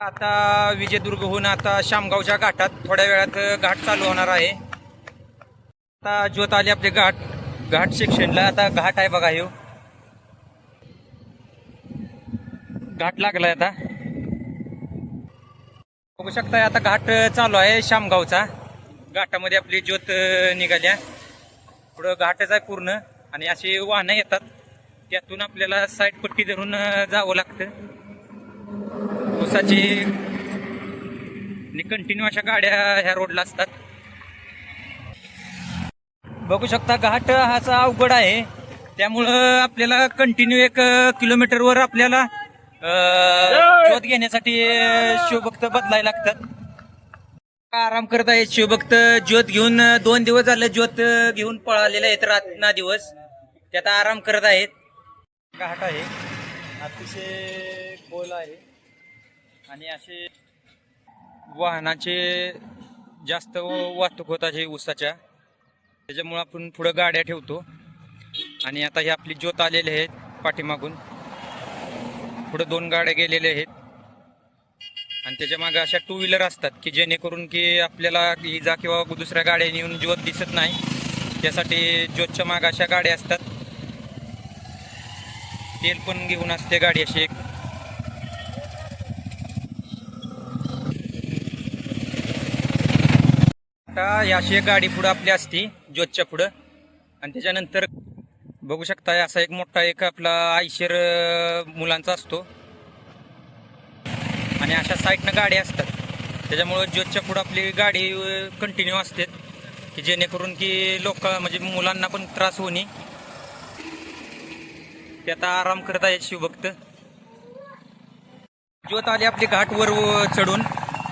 आता विजयदुर्गहून आता शामगावच्या घाटात थोड्या वेळात घाट चालू होणार आहे. आता ज्योत आली आपले घाट. घाट सेक्शनला आता घाट आहे बघा ह्यो. घाट लागलाय आता. बघू शकताय आता घाट चालू आहे शामगावचा. घाटामध्ये आपली ज्योत निघाल्या. पुढं घाटच आहे पूर्ण. आणि अशी वाहनं येतात. त्यातून आपल्याला साईड पट्टी धरून जावं लागतं. ऊसाची कंटिन्यू अशा गाड्या ह्या रोडला असतात. बघू शकता घाट हाचा अवघड आहे. त्यामुळं आपल्याला कंटिन्यू एक किलोमीटरवर आपल्याला शोध घेण्यासाठी शिवभक्त बदलायला लागतात. आराम करत आहेत शिवभक्त. ज्योत घेऊन दोन दिवस झाले ज्योत घेऊन पळालेले आहेत रात ना दिवस त्यात आराम करत आहेत. घाट आहे. अतिशय खोल आहे. आणि असे वाहनाचे जास्त वाहतूक होत आहे ऊसाच्या. त्याच्यामुळं आपण पुढं गाड्या ठेवतो. आणि आता ही आपली ज्योत आलेले आहेत पाठीमागून. पुढं दोन गाड्या गेलेल्या आहेत. आणि त्याच्यामागे अशा टू व्हीलर असतात की जेणेकरून की आपल्याला इजा किंवा दुसऱ्या गाड्या येऊन ज्योत दिसत नाही. त्यासाठी ज्योतच्या मागे अशा गाड्या असतात. तेल पण घेऊन असते गाडी अशी एक. आता ही अशी एक गाडी पुढं आपली असती ज्योतच्या पुढं. आणि त्याच्यानंतर बघू शकता असा एक मोठा एक आपला आयशर मुलांचा असतो. आणि अशा साईडनं गाड्या असतात. त्याच्यामुळं ज्योतच्या पुढं आपली गाडी कंटिन्यू असते. की जेणेकरून की लोक म्हणजे मुलांना पण त्रास होणे ते आता आराम करत आहेत शिवभक्त. ज्योत आली आपली घाटवर वर चढून.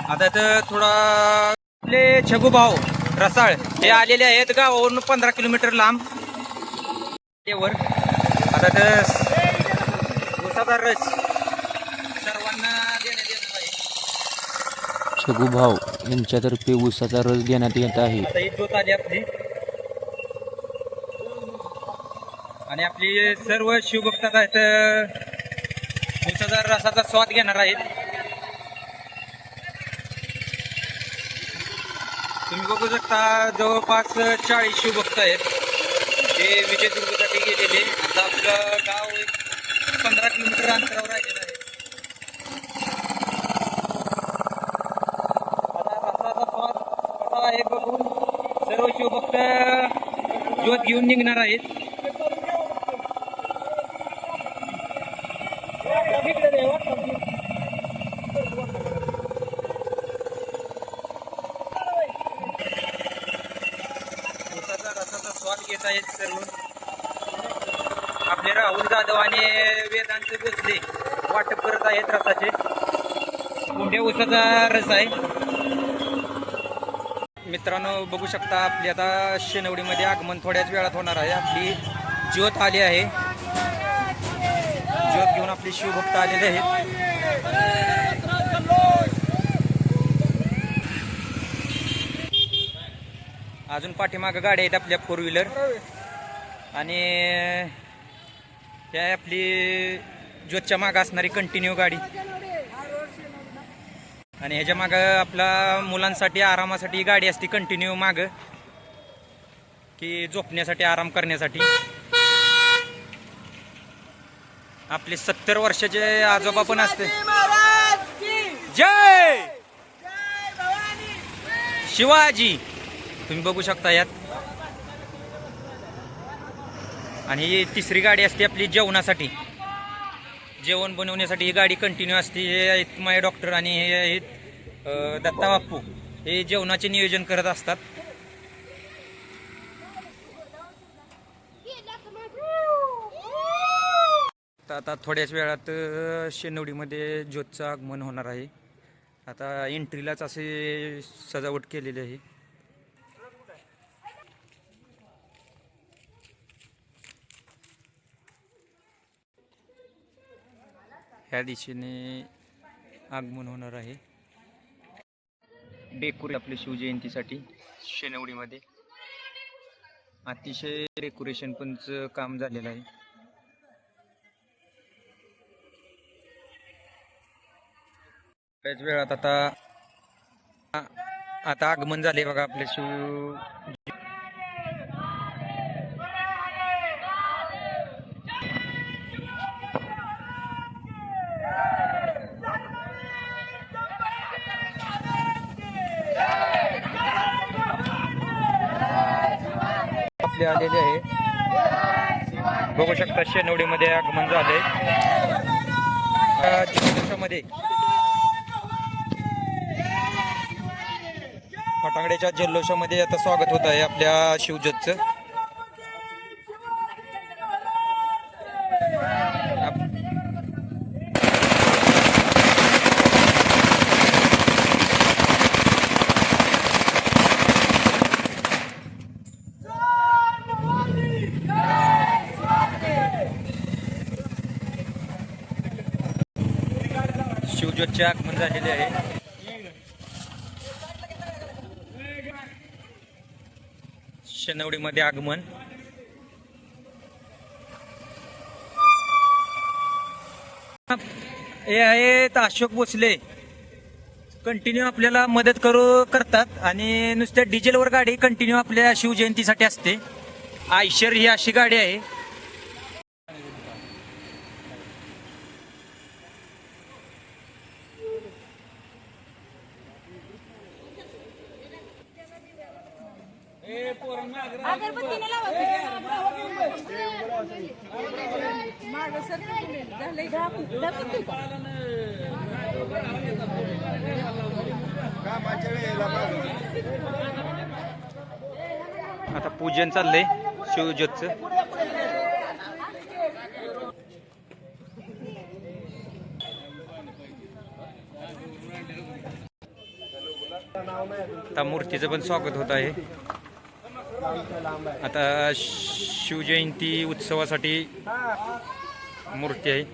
आता तर थोडा आपले छगू भाऊ रसाळ हे आलेले आहेत गावावरून पंधरा किलोमीटर लांब. वर. आता तर उसाचा रस सर्वांना देण्यात येणार आहे. छगुभाव यांच्यातर्फे ऊसाचा रस देण्यात येत आहे. आता ही आली आपली. आणि आपली सर्व शिवभक्त आहेत उसाचा रसाचा स्वाद घेणार आहेत. तुम्ही बघू शकता जवळपास चाळीस शिवभक्त आहेत. ते विजयदुर्गसाठी गेलेले. आता आपलं गाव एक पंधरा किलोमीटर अंतरावर राहिलेलं आहे. आता रसाचा स्वाद कसा आहे बघून सर्व शिवभक्त ज्योत घेऊन निघणार आहेत ऊसाचा रसाचा स्वाद घेत आहेत सर्व. आपले राहुल जाधव आणि वेदांत भोसले वाटप करत आहेत रसाचे. कोंड्या उसाचा रस आहे. मित्रांनो बघू शकता आपली आता शेनवडीमध्ये आगमन थोड्याच वेळात होणार आहे. आपली ज्योत आली आहे. ज्योत घेऊन आपले शिवभक्त आलेले आहेत. अजून पाठीमागं गाड्या आहेत आपल्या फोर व्हीलर आणि त्या आपली ज्योतच्या मागं असणारी कंटिन्यू गाडी. आणि ह्याच्या मागं आपला मुलांसाठी आरामासाठी गाडी असते कंटिन्यू मागं. की झोपण्यासाठी आराम करण्यासाठी. आपले सत्तर वर्षाचे आजोबा पण असते. जय! शिवाजी! तुम्ही बघू शकता यात. आणि ही तिसरी गाडी असते आपली जेवणासाठी. जेवण बनवण्यासाठी ही गाडी कंटिन्यू असते. हे आहेत माझे डॉक्टर आणि हे आहेत दत्ता बाप्पू. हे जेवणाचे नियोजन करत असतात. तर आता थोड्याच वेळात शेनवडीमध्ये ज्योतचं आगमन होणार आहे. आता एंट्रीलाच असे सजावट केलेली आहे. ह्या दिशेने आगमन होणार आहे. डेकोरे आपल्या शिवजयंतीसाठी शेनवडीमध्ये. अतिशय डेकोरेशन पणचं काम झालेलं आहे. बऱ्याच वेळात आता आता आगमन झाले बघा आपले शिव मध्ये आलेले आहे. बघू शकता शेनवडीमध्ये आगमन झाले जल्लोषामध्ये फटाकड्याच्या जल्लोषामध्ये आता स्वागत होत आहे आपल्या शिवजतचं. शिवजतचे आगमन झालेले आहे. शनवडीमध्ये आगमन. हे आहेत अशोक भोसले. कंटिन्यू आपल्याला मदत करू करतात आणि नुसत्या डिझेलवर गाडी कंटिन्यू आपल्या शिवजयंतीसाठी असते. आयशर ही अशी गाडी आहे. अगरबत्तीने लावा. सर झालंय आता पूजन चाललंय शिवजतचं. आता मूर्तीचं पण स्वागत होत आहे. आता शिवजयंती उत्सवासाठी मूर्ती आहे.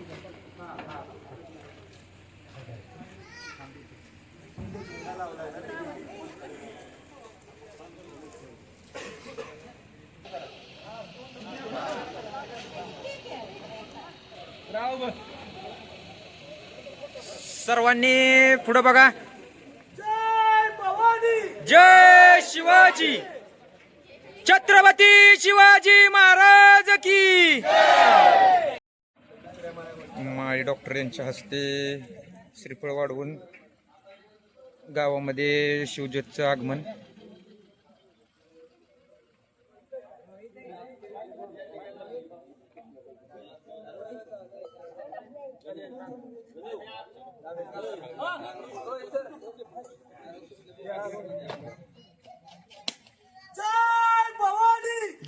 सर्वांनी पुढं बघा. जय शिवाजी. छत्रपती शिवाजी महाराज की माळी डॉक्टर यांच्या हस्ते श्रीफळ वाढवून गावामध्ये शिवजतचं आगमन.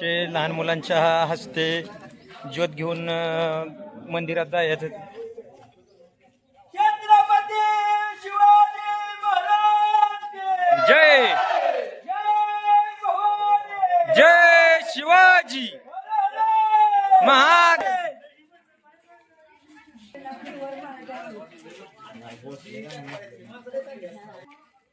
चे लहान मुलांच्या हस्ते ज्योत घेऊन मंदिरात जायचं. शिवाजी महाराज जय. जय भवानी जय